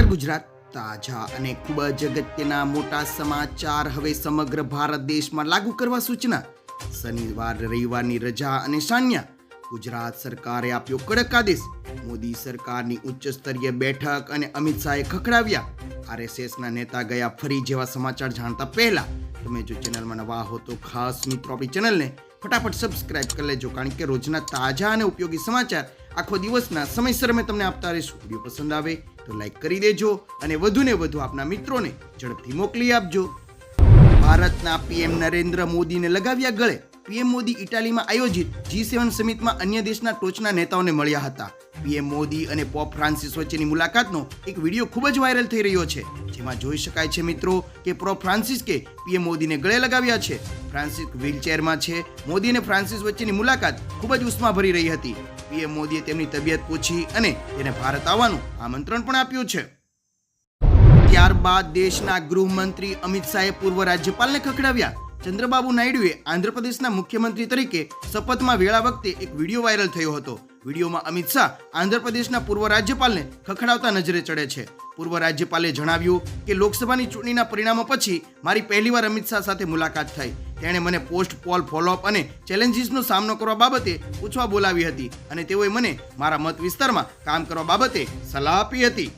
નમસ્કાર ગુજરાત તાજા અને ખૂબ જ અગત્યના મોટા સમાચાર હવે સમગ્ર ભારત દેશમાં લાગુ કરવા સૂચના. શનિવાર, રવિવારની રજા અને સાન્યા ગુજરાત સરકારે આપ્યો કડક આદેશ. મોદી સરકારની ઉચ્ચ સ્તરીય બેઠક અને અમિત શાહે ખખડાવ્યા. આરએસએસના નેતા ગયા ફરી જેવા સમાચાર જાણતા પહેલા. તમે જો ચેનલમાં નવા હો તો ખાસ મિત્રો આપણી ચેનલને ફટાફટ સબસ્ક્રાઇબ કરી લેજો, કારણ કે રોજના તાજા અને ઉપયોગી સમાચાર આખો દિવસના સમયસર અમે તમને આપતા રહીશું. વીડિયો પસંદ આવે તો લાઈક કરી દેજો અને વધુને વધુ આપના મિત્રોને ઝડપથી મોકલી આપજો. ભારતના પીએમ નરેન્દ્ર મોદીને લગાવ્યા ગળે પીએમ મોદી ઇટાલીમાં આયોજિત જી સેવન સમિટમાં અન્ય દેશના ટોચના નેતાઓને મળ્યા હતા. પીએમ મોદી અને પોપ ફ્રાન્સિસ વચ્ચેની મુલાકાતનો એક વીડિયો ખૂબ જ વાયરલ થઈ રહ્યો છે, જેમાં જોઈ શકાય છે મિત્રો કે પોપ ફ્રાન્સિસ કે પીએમ મોદીને ગળે લગાવ્યા છે. ફ્રાન્સિસ વ્હીલચેરમાં છે. મોદી અને ફ્રાન્સિસ વચ્ચેની મુલાકાત ખૂબ જ ઉષ્મા ભરી રહી હતી. પીએમ મોદીએ તેમની તબિયત પૂછી અને તેને ભારત આવવાનું આમંત્રણ પણ આપ્યું છે. ત્યારબાદ દેશના ગૃહમંત્રી અમિત શાહે પૂર્વ રાજ્યપાલને ખખડાવ્યા. ચંદ્રબાબુ નાયડુએ આંધ્રપ્રદેશના મુખ્યમંત્રી તરીકે શપથમાં વેળા વખતે એક વીડિયો વાયરલ થયો હતો. વિડીયોમાં અમિત શાહ આંધ્રપ્રદેશના પૂર્વ રાજ્યપાલને ખખડાવતા નજરે ચડે છે. પૂર્વ રાજ્યપાલે જણાવ્યું કે લોકસભાની ચૂંટણીના પરિણામો પછી મારી પહેલીવાર અમિત શાહ સાથે મુલાકાત થઈ. તેણે મને પોસ્ટ પોલ ફોલોઅપ અને ચેલેન્જીસનો સામનો કરવા બાબતે પૂછવા બોલાવી હતી અને તેઓએ મને મારા મત વિસ્તારમાં કામ કરવા બાબતે સલાહ આપી હતી.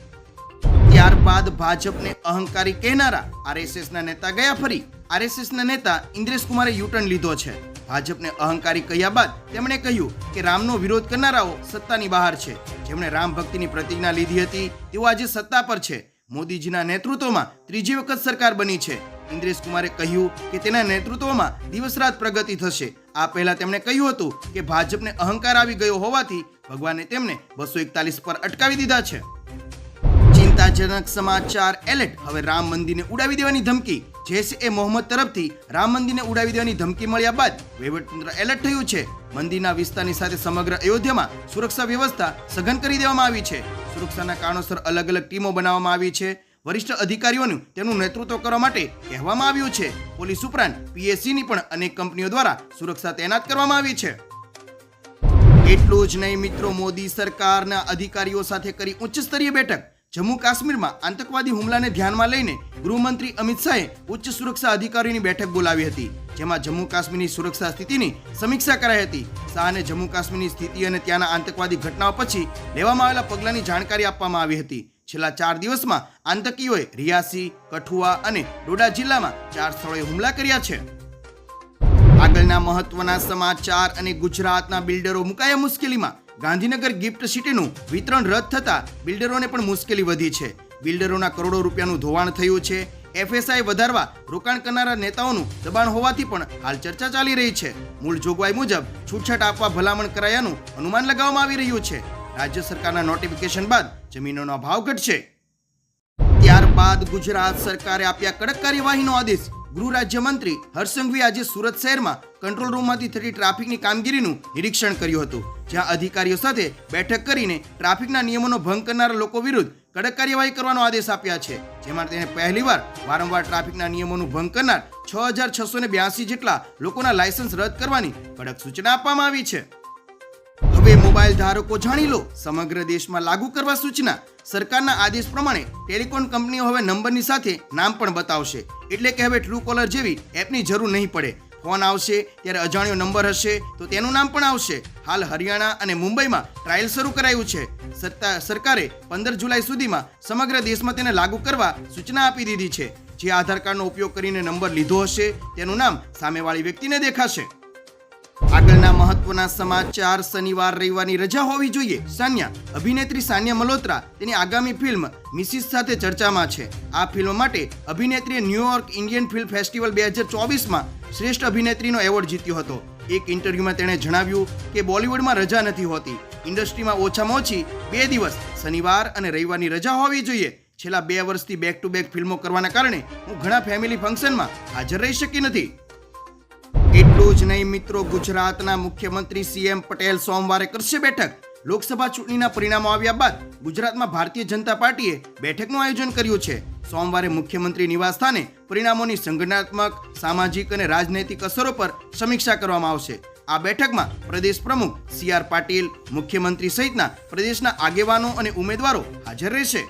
ત્યારબાદ ભાજપને અહંકારી કહેનારા આરએસએસના નેતા ગયા ફરી. આરએસએસના નેતા ઇન્દ્રેશ કુમારે યુટર્ન લીધો છે. ભાજપને અહંકારી કહ્યા બાદ તેમણે કહ્યું કે રામનો વિરોધ કરનારાઓ સત્તાની બહાર છે. જેમણે રામ ભક્તિની પ્રતિજ્ઞા લીધી હતી, તેઓ આજે સત્તા પર છે. મોદીજીના નેતૃત્વમાં ત્રીજી વખત સરકાર બની છે. ઇન્દ્રેશ કુમારે કહ્યું કે તેના નેતૃત્વમાં દિવસ રાત પ્રગતિ થશે. આ પહેલા તેમણે કહ્યું હતું કે ભાજપને અહંકાર આવી ગયો હોવાથી ભગવાને તેમને બસો એકતાલીસ પર અટકાવી દીધા છે. ચિંતાજનક સમાચાર એલર્ટ. હવે રામ મંદિરને ઉડાવી દેવાની ધમકી. જેસ એ મોહમ્મદ તરફથી રામ મંદિરને ઉડાવી દેવાની ધમકી મળ્યા બાદ વહીવટતંત્ર એલર્ટ થયું છે. મંદિરના વિસ્તારની સાથે સમગ્ર અયોધ્યામાં સુરક્ષા વ્યવસ્થા સઘન કરી દેવામાં આવી છે. સુરક્ષાના કારણોસર અલગ અલગ ટીમો બનાવવામાં આવી છે. વરિષ્ઠ અધિકારીઓનું તેનું નેતૃત્વ કરવા માટે કહેવામાં આવ્યું છે. પોલીસ ઉપરાંત પીએસસીની પણ અનેક કંપનીઓ દ્વારા સુરક્ષા તૈનાત કરવામાં આવી છે. એટલું જ નહીં મિત્રો, મોદી સરકારના અધિકારીઓ સાથે કરી ઉચ્ચ સ્તરીય બેઠક. જમ્મુ કાશ્મીરમાં આતંકવાદી હુમલાને ધ્યાનમાં લઈને ગૃહમંત્રી અમિત શાહે ઉચ્ચ સુરક્ષા અધિકારીની બેઠક બોલાવી હતી, જેમાં જમ્મુ કાશ્મીરની સુરક્ષા સ્થિતિની સમીક્ષા કરાઈ હતી. શાહને જમ્મુ કાશ્મીરની સ્થિતિ અને ત્યાંના આતંકવાદી ઘટનાઓ પછી લેવામાં આવેલા પગલાંની જાણકારી આપવામાં આવી હતી. છેલ્લા ચાર દિવસમાં આતંકીઓએ રિયાસી, કઠુઆ અને ડોડા જિલ્લામાં ચાર સ્થળોએ હુમલા કર્યા છે. આગળના મહત્વના સમાચાર અને ગુજરાતના બિલ્ડરો મુકાયા મુશ્કેલીમાં. ગાંધીનગર ગિફ્ટ સિટીનું વિતરણ રદ થતા બિલ્ડરોને પણ મુશ્કેલી વધી છે. બિલ્ડરોના કરોડો રૂપિયાનું ધોવાણ થયું છે. એફએસઆઈ વધારવા રોકાણ કરનારા નેતાઓનું દબાણ હોવાથી પણ હાલ ચર્ચા ચાલી રહી છે. મૂળ જોગવાઈ મુજબ છૂટછાટ આપવા ભલામણ કરાયાનું અનુમાન લગાવવામાં આવી રહ્યું છે. રાજ્ય સરકારના નોટિફિકેશન બાદ જમીનોનો ભાવ ઘટશે. ત્યારબાદ ગુજરાત સરકારે આપ્યા કડક કાર્યવાહીનો આદેશ ગૃહ રાજ્યમંત્રી હર્ષસંઘવી આજે સુરત શહેરમાં કંટ્રોલ રૂમમાંથી થતી ટ્રાફિકની કામગીરીનું નિરીક્ષણ કર્યું હતું, જ્યાં અધિકારીઓ સાથે બેઠક કરીને ટ્રાફિકના નિયમોનો ભંગ કરનારા લોકો વિરુદ્ધ કડક કાર્યવાહી કરવાનો આદેશ આપ્યા છે, જેમાં તેને પહેલીવાર વારંવાર ટ્રાફિકના નિયમોનું ભંગ કરનાર છ હજાર છસો ને બ્યાસી જેટલા લોકોના લાયસન્સ રદ કરવાની કડક સૂચના આપવામાં આવી છે. મોબાઈલ ધારકો જાણી લો. સમગ્ર દેશમાં લાગુ કરવા સૂચના. સરકારના આદેશ પ્રમાણે ટેલિકોમ કંપનીઓ હવે નંબરની સાથે નામ પણ બતાવશે. એટલે કે હવે ટ્રુ કોલર જેવી એપની જરૂર નહીં પડે. ફોન આવશે, ત્યારે અજાણ્યો નંબર હશે, તો તેનું નામ પણ આવશે. હાલ હરિયાણા અને મુંબઈમાં ટ્રાયલ શરૂ કરાયું છે. સરકારે પંદર જુલાઈ સુધીમાં સમગ્ર દેશમાં તેને લાગુ કરવા સૂચના આપી દીધી છે. જે આધાર કાર્ડનો ઉપયોગ કરીને નંબર લીધો હશે, તેનું નામ સામેવાળી વ્યક્તિને દેખાશે. આગળના મહત્વના સમાચાર શનિવાર રવિવારની રજા હોવી જોઈએ. સાન્યા, અભિનેત્રી સાન્યા મલ્હોત્રા તેની આગામી ફિલ્મ મિસિસ સાથે ચર્ચામાં છે. આ ફિલ્મ માટે અભિનેત્રીએ New York Indian film festival બે હજાર ચોવીસમાં શ્રેષ્ઠ અભિનેત્રીનો એવોર્ડ જીત્યો હતો. એક ઇન્ટરવ્યુમાં તેણે જણાવ્યું કે બોલિવૂડમાં રજા નથી હોતી. ઇન્ડસ્ટ્રીમાં ઓછામાં ઓછી બે દિવસ, શનિવાર અને રવિવારની રજા હોવી જોઈએ. છેલ્લા બે વર્ષથી બેક ટુ બેક ફિલ્મો કરવાના કારણે હું ઘણા ફેમિલી ફંક્શનમાં હાજર રહી શકી નથી. એટલું જ નહીં મિત્રો, ગુજરાતના મુખ્યમંત્રી સીએમ પટેલ સોમવારે કરશે બેઠક. લોકસભા ચૂંટણીના પરિણામો આવ્યા બાદ ગુજરાતમાં ભારતીય જનતા પાર્ટીએ બેઠકનું આયોજન કર્યું છે. સોમવારે મુખ્યમંત્રી નિવાસ સ્થાને પરિણામોની સંગઠનાત્મક, સામાજિક અને રાજનૈતિક અસરો પર સમીક્ષા કરવામાં આવશે. આ બેઠકમાં પ્રદેશ પ્રમુખ સી આર પાટીલ, મુખ્યમંત્રી સહિતના પ્રદેશના આગેવાનો અને ઉમેદવારો હાજર રહેશે.